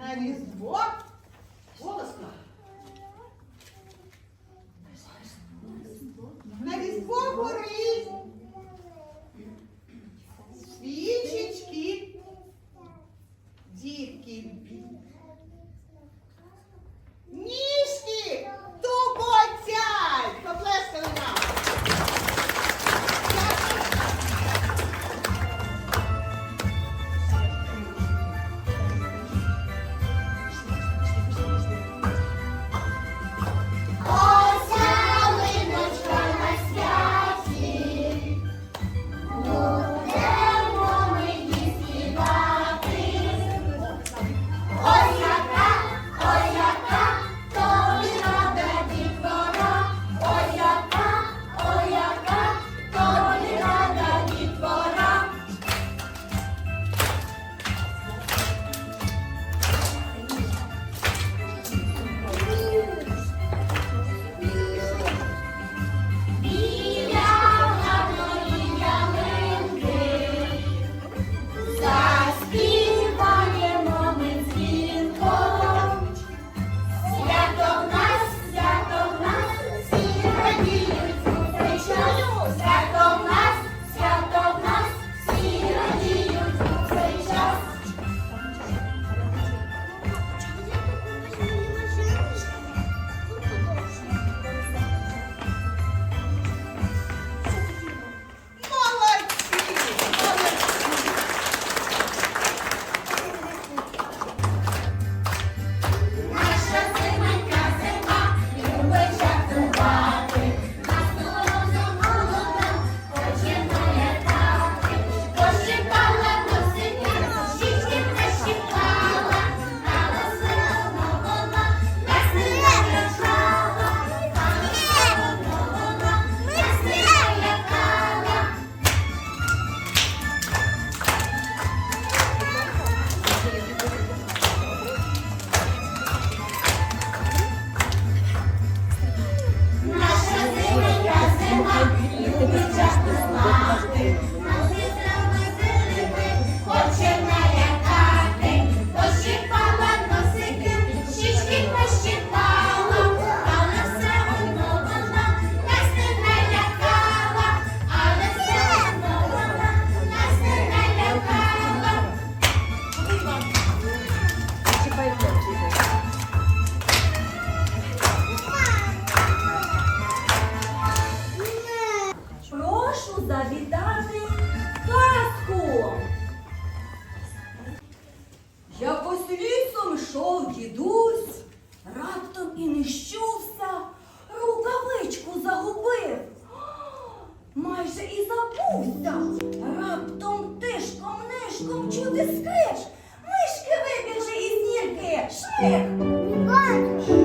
на різдво 你过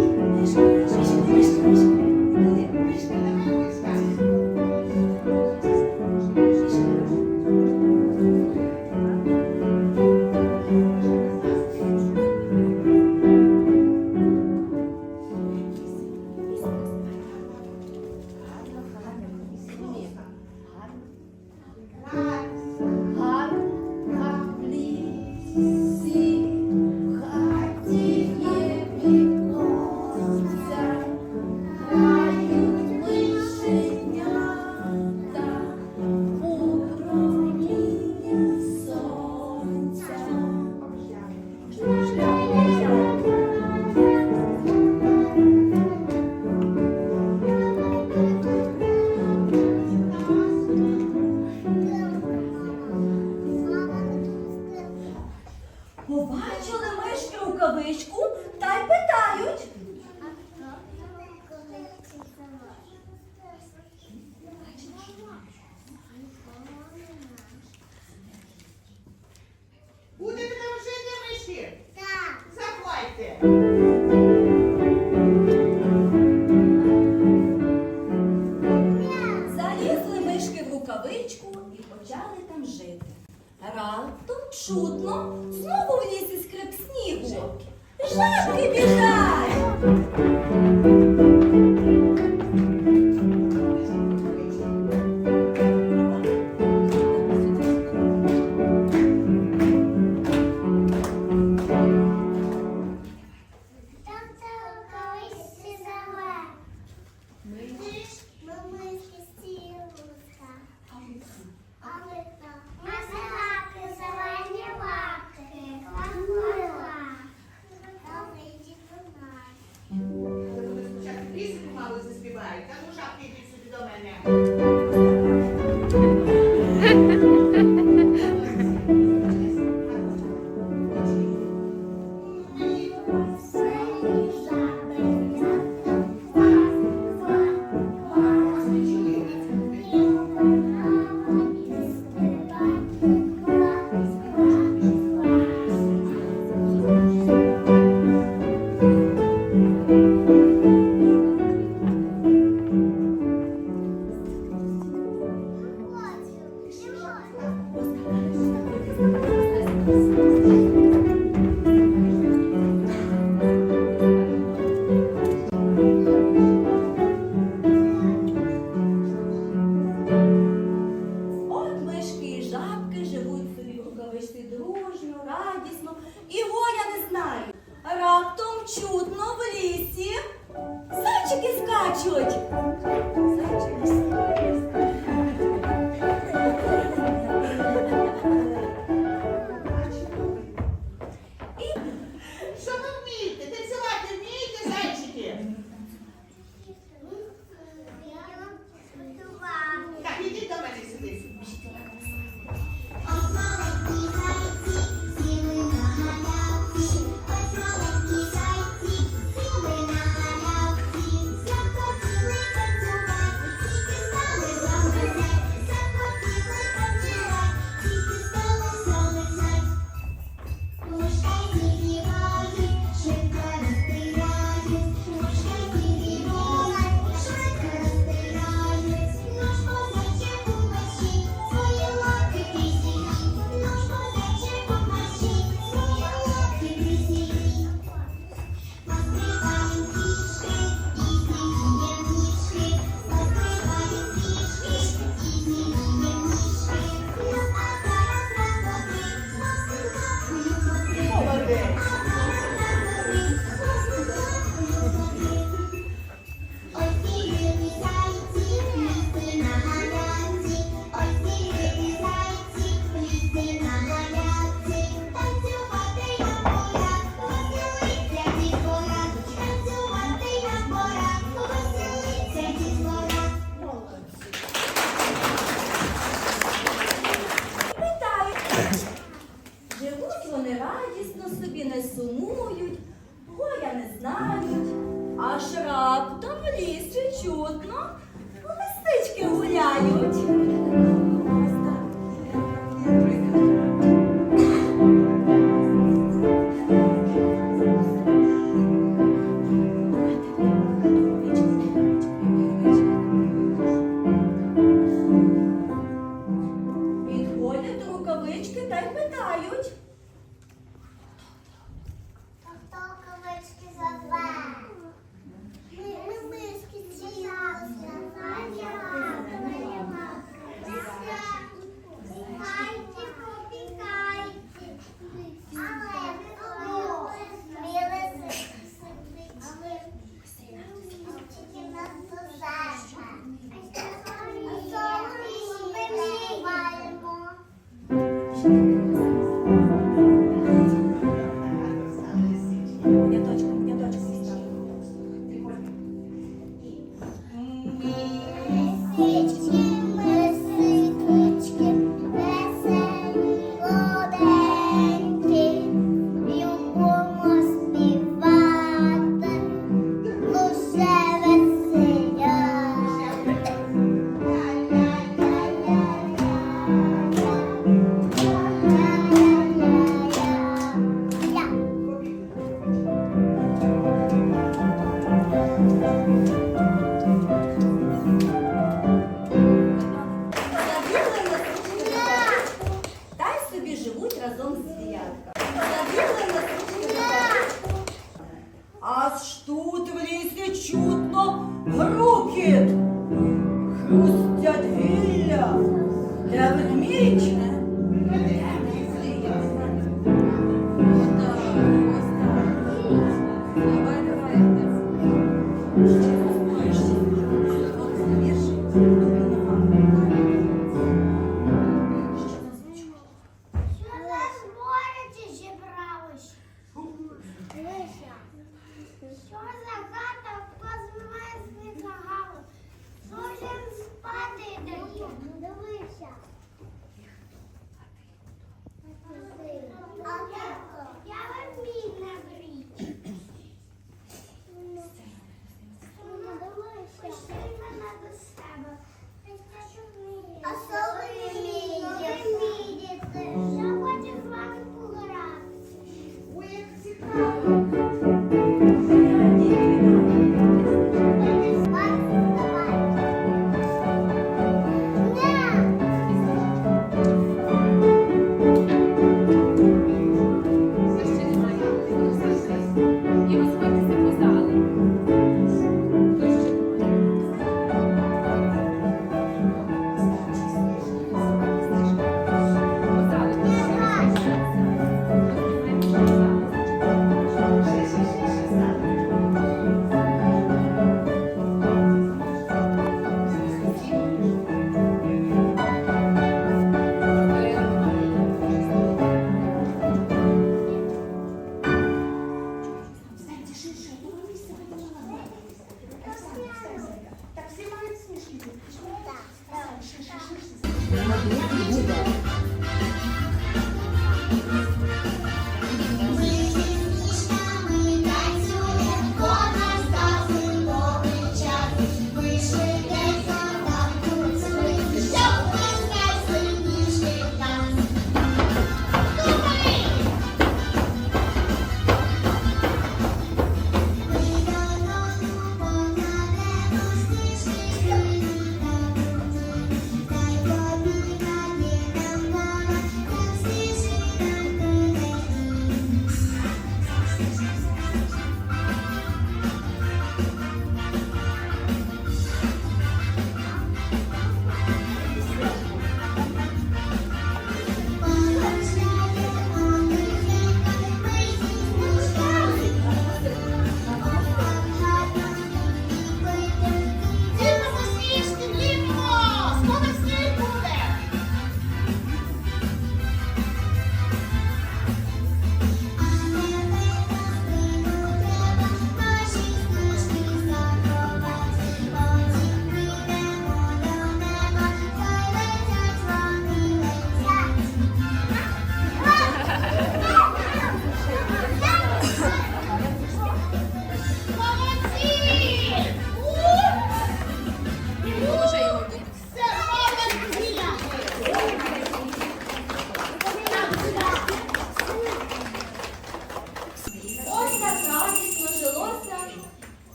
чутно знову в лісі скрип снігу. Жабки біжать! Thanks.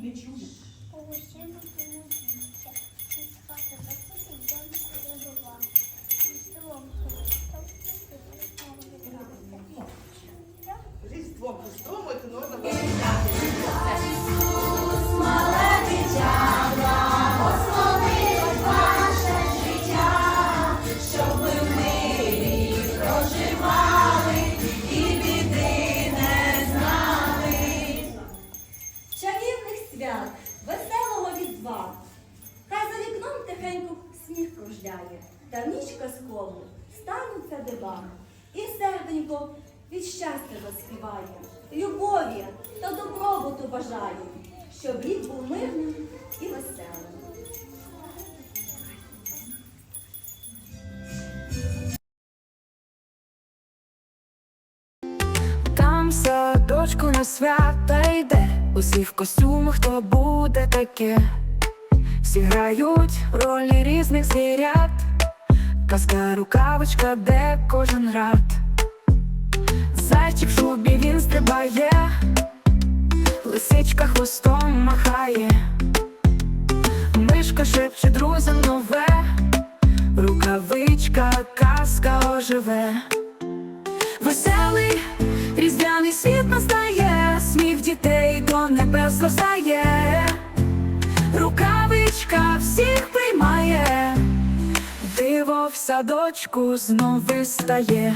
Не чую. Свят, веселого різдва. Хай за вікном тихенько сніг кружляє, та в ніч казкову стануться дива. І серденько від щастя заспіває, любові та добробуту бажає, щоб рік був мирним і веселим. Там садочку на свята усі в костюмах, то буде таке. Всі грають ролі різних звірят, казка рукавичка, де кожен рад. Зайчик в шубі він стрибає, лисичка хвостом махає, мишка шепче друзям нове, рукавичка, казка оживе. Веселий різдвяний світ настає, дітей до небес зростає, рукавичка всіх приймає, диво в садочку знов вистає.